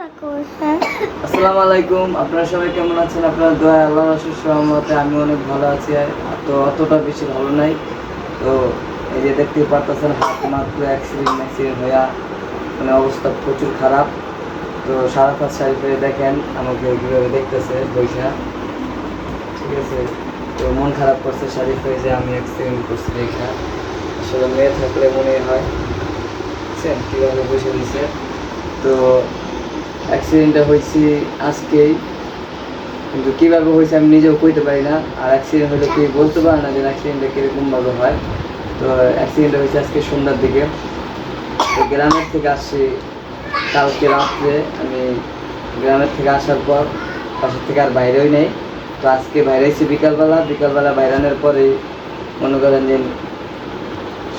আসসালামু আলাইকুম, আপনারা সবাই কেমন আছেন? আপনার দোয়া আল্লাহ রসুল সহমতে আমি অনেক ভালো আছি। তো অতটা বেশি ভালো নাই। তো এই যে দেখতে পারতেছেন, হাত মাত্র অ্যাক্সিডেন্ট ম্যাক্সিডেন্ট হইয়া মানে অবস্থা প্রচুর খারাপ। তো সারাফাত শারিফে দেখেন, আমাকে কীভাবে দেখতেছে বৈশা ঠিক আছে? তো মন খারাপ করছে শারিফ হয়ে যে আমি অ্যাক্সিডেন্ট করছি দেখা। আসলে মেয়ে থাকলে মনে হয়। কীভাবে বসে দিছে তো অ্যাক্সিডেন্টটা হয়েছে আজকেই। কিন্তু কীভাবে হয়েছে আমি নিজেও কইতে পারি না। আর অ্যাক্সিডেন্ট হলে কেউ বলতে পারে না যে অ্যাক্সিডেন্টটা কীরকমভাবে হয়। তো অ্যাক্সিডেন্টটা হয়েছে আজকে সন্ধ্যার দিকে। তো গ্রামের থেকে আসছি কালকে রাত্রে। আমি গ্রামের থেকে আসার পর বাসার থেকে আর বাইরেই নেই। তো আজকে বাইরে এসেছি বিকালবেলা। বিকালবেলা বাইরানোর পরে মনে করেন যে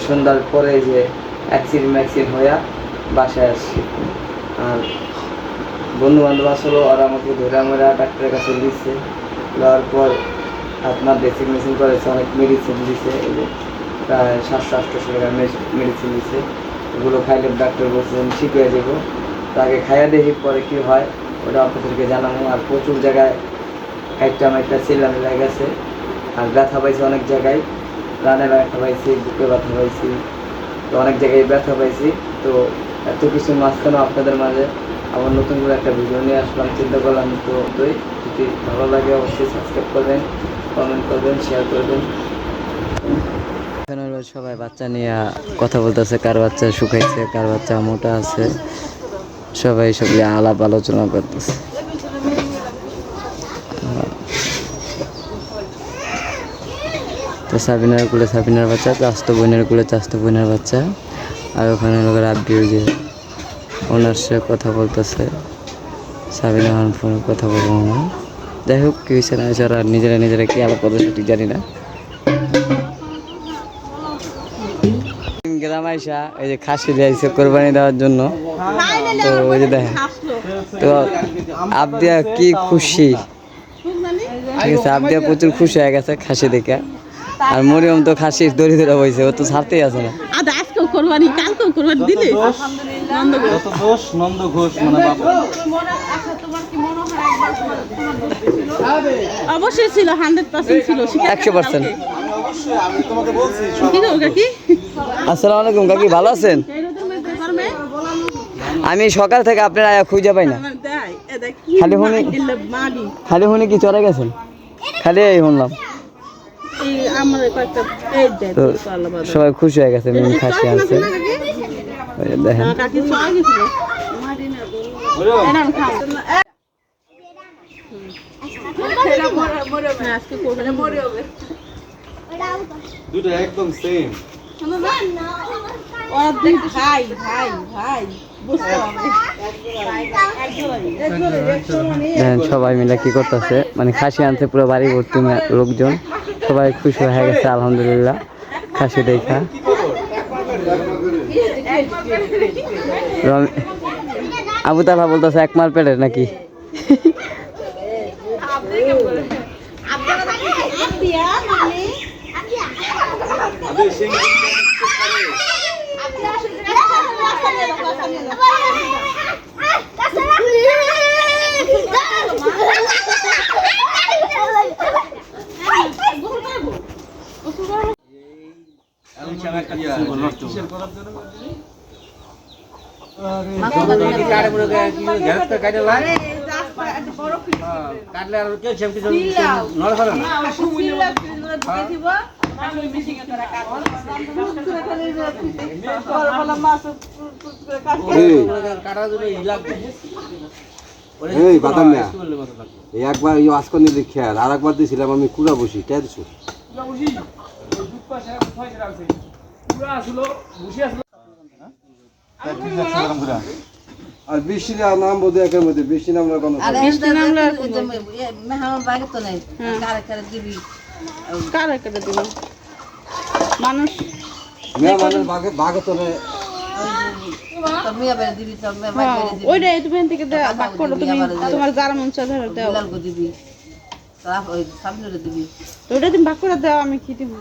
সন্ধ্যার পরে যে অ্যাক্সিডেন্ট ম্যাক্সিডেন্ট হইয়া বাসায় আসছি। আর বন্ধু বান্ধব আসলো, ওরা আমাকে ধরে আমরা ডাক্তারের কাছে দিচ্ছে দেওয়ার পর আপনার ড্রেসিং মেশিন করেছে, অনেক মেডিসিন দিছে। প্রায় সাতশো আটশোশো টাকা মেডিসিন দিছে। এগুলো খাইলে ডাক্তার বলছেন হয়ে যাব। তাকে খাইয়া দেখি, পরে কী হয়, ওটা আপনাদেরকে জানাব। আর প্রচুর জায়গায় একটা একটা চিল্লামে গেছে। আর ব্যথা পাইছি অনেক জায়গায়। রানে ব্যথা পাইছি, বুকে ব্যথা পাইছি। তো অনেক জায়গায় ব্যথা পাইছি। তো এত কিছু মাঝখানে আপনাদের মাঝে আবার নতুন করে একটা ভিডিও নিয়ে আসলাম। চিন্তা করলাম তো ওই যদি ভালো লাগে অবশ্যই সাবস্ক্রাইব করবেন কমেন্ট করবেন শেয়ার করবেন। সবাই বাচ্চা নিয়ে কথা বলতেছে, কার বাচ্চা শুকাইছে, কার বাচ্চা মোটা আছে। সবাই সব নিয়ে আলাপ আলোচনা করতেছে। তো সাবিনার কুলে, সাবিনার বাচ্চা চাস্ত বোনের কুলে চাস্ত বোনের বাচ্চা। আর ওখানে লোক রাব্বি যে ওনার সাথে কথা বলতেছে। সাবিনা খান ফোনে কথা বলব না। যাই হোক কি হয়েছে না হয়েছে ওরা নিজেরা নিজেরা কি আলাপ করতে ঠিক জানি না। গ্রাম আইসা এই যে খাসি দিয়েছে কোরবানি দেওয়ার জন্য। তো ওই যে দেখেন তো আবদিয়া কি খুশি। ঠিক আছে আবদিয়া প্রচুর খুশি হয়ে গেছে খাসি দেখে। আর মরিয়ম তো খাসির দড়ি ধরে বইছে ও তো ছাড়তেই আছে না। আজকেও কোরবানি কালকেও কোরবানি দিলে? যত দোষ নন্দ ঘোষ মানে অবশ্যই ছিল হান্ড্রেড পার্সেন্ট ছিল একশো পার্সেন্ট আসসালামু আলাইকুম কাকি ভালো আছেন? আমি সকাল থেকে আপনার আয়া খুঁজে পাই না। খালি হুনি খালি হুনি কি চলে গেছেন? খালি এই শুনলাম। সবাই খুশি হয়ে গেছে খাসি যে দেখেন। দুটো একদম সেম ভাই ভাই ভাই সবাই মিলে কি করতেছে? মানে খাসি আনছে পুরো বাড়ি ভর্তি লোকজন। সবাই খুশি হয়ে গেছে আলহামদুলিল্লাহ। খাসি দেখা। আবু তালা বলতেছে এক মাল পেটের নাকি? এই বাদাম না এই একবার এই আজকর নিলে খেয়াল আর একবার দিয়েছিলাম আমি কুড়া বসি তাই দিছো? আর বৃষ্টি নাম বোধ একের মধ্যে বৃষ্টি নাম কোনো কার একটা দিল মানুষ। মেহমানের বাঘে বাঘে তো নেই। ওইটাই তুমি থেকে দেয়া- করো তুমি তোমার যারা মন চায় ধরো দাও। তো ওটা তুমি ভাগ করে দাও আমি কি দিব?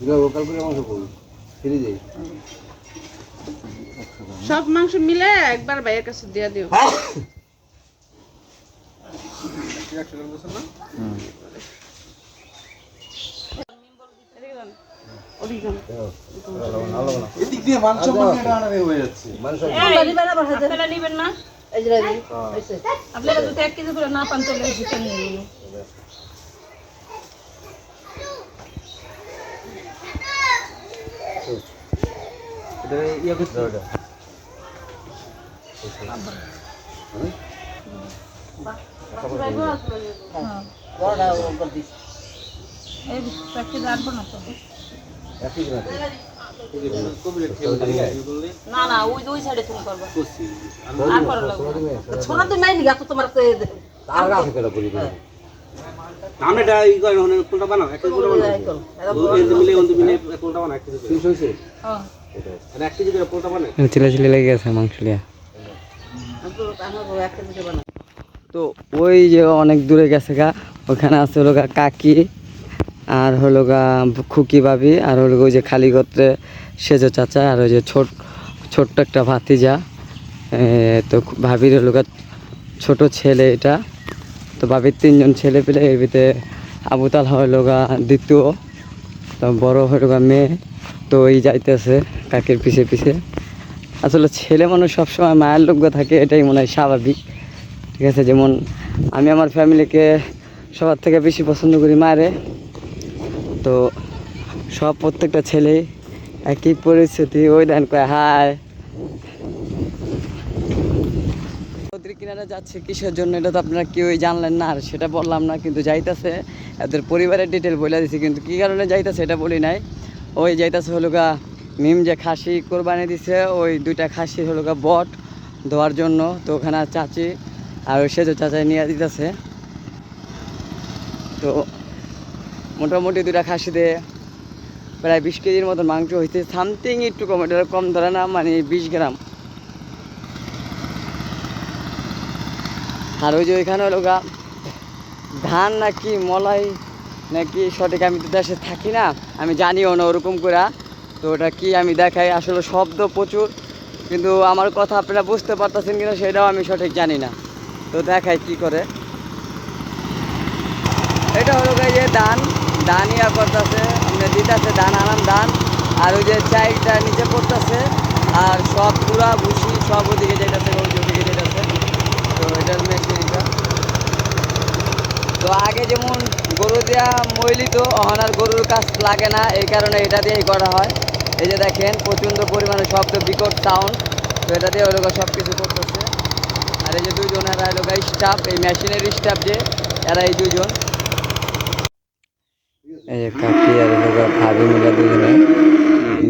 লোকাল করে মাংস করব। ফিরে সব মাংস মিলে একবার ভাইয়ের কাছে দিয়ে দিও। হয়ে? আপনারা নিবেন না? আপনারা যদি এক কেজি করে না পান কেজি আনব না তো না না ওই ওই সাইডে তুমি করবা। আর করা লাগবে না। ছোড়া তো নাই নিগা তো তোমার তো এ- আর আছে কেন করি না আমরা এটা ই করে ওখানে কোনটা বানাও? একটা কোনটা বানাও? ও মিলে ওন্ড মিলে কোনটা বানাও? একটা শেষ হয়েছে? হ্যাঁ। আর একটা যদি কোনটা বানাও চিলা চিলি লেগে গেছে মাংস লিয়া তো ওই যে অনেক দূরে গেছে গা ওখানে আছে হলো গা কাকি আর হলো গা খুকি ভাবি আর হলো ওই যে খালি গোত্রে সেজো চাচা আর ওই যে ছোট ছোট্ট একটা ভাতিজা। তো ভাবির হলো গা ছোট ছেলে এটা। তো ভাবির তিনজন ছেলে পেলে এর ভিতরে আবুতাল হলো গা দ্বিতীয়, তো বড় হলো গা মেয়ে, তো এই যাইতেছে কাকের পিছে পিছে। আসলে ছেলে মানুষ সবসময় মায়ের লোক থাকে, এটাই মনে হয় স্বাভাবিক। ঠিক আছে, যেমন আমি আমার ফ্যামিলিকে সবার থেকে বেশি পছন্দ করি মায়েরে। তো সব প্রত্যেকটা ছেলে একই পরিস্থিতি, ওই দেন কয় হায়। কিনারে যাচ্ছে কিসের জন্য, এটা তো আপনারা কেউই জানলেন না, আর সেটা বললাম না, কিন্তু যাইতাছে। এদের পরিবারের ডিটেল বলে দিছি, কিন্তু কী কারণে যাইতাছে এটা বলি নাই। ওই যাইতাছে হলো গা, মিম যে খাসি কোরবানি দিছে, ওই দুইটা খাসি হলো গা বট ধোয়ার জন্য, তো ওখানে চাচি আর ওই সেজো চাচাই নিয়ে দিতেছে। তো মোটামুটি দুটা খাসি দিয়ে প্রায় বিশ কেজির মতো মাংস হইতে সামথিং একটু কম, এটা কম ধরে না মানে বিশ গ্রাম। আর ওই যে ওইখানে হলো গা, ধান নাকি মলাই নাকি সঠিক আমি তো দেশে থাকি না, আমি জানিও না ওরকম করে। তো ওটা কি আমি দেখাই? আসলে শব্দ প্রচুর, কিন্তু আমার কথা আপনারা বুঝতে পারতেছেন কিনা সেটাও আমি সঠিক জানি না। তো দেখাই কি করে। এটা হলো যে ধান ধান ইয়া করতেছে আপনার দিতেছে ধান, আনাম ধান, আর ওই যে চাইটা নিচে পড়তেছে, আর সব পুরা ভুসি সব ওদিকে যেতেছে ওই যে ওদিকে যেতেছে তো আগে যেমন গরু দেওয়া মইলি তো এখন আর গরুর কাজ লাগে না এই কারণে এটা দিয়েই করা হয়। এই যে দেখেন প্রচণ্ড পরিমাণে শব্দ বিকট সাউন্ড তো এটা দিয়ে ওই সব কিছু করতেছে। আর এই যে দুইজন এরা হলো স্টাফ এই মেশিনের স্টাফ যে এরা এই দুইজন। এই যে কাকি আর ভাবি মিলা দুজনে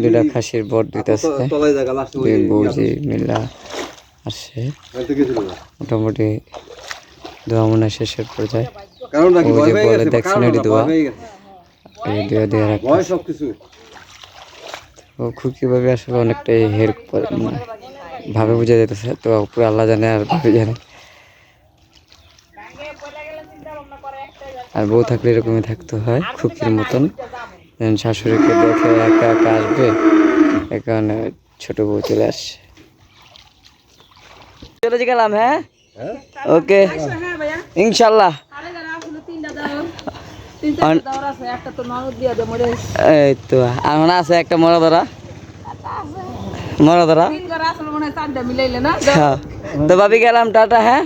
দুটা খাসির বট দিতেছে। মিলা। আসছে গেছিল মোটামুটি দোয়া মনে হয় শেষের পর্যায়ে। ওই যে বলে দেখছেন এটি দোয়া। এই দিয়ে দিয়ে কিছু। ও খুব কীভাবে আসলে অনেকটাই হেল্প করে মানে ভাবে বুঝে যেতেছে। তো পুরো আল্লাহ জানে আর ভাবে জানে। আর বউ থাকলে এরকমই থাকতে হয় খুকির মতন। শাশুড়িকে দেখে একা একা আসবে এ কারণে ছোট বউ চলে আসছে। চলে গেলাম হ্যাঁ? ওকে। হ্যাঁ ইনশাল্লাহ দে মরে এই তো আর মনে আছে একটা হয় চারটা মিলাইলে না? হ্যাঁ। তো ভাবি গেলাম টাটা হ্যাঁ?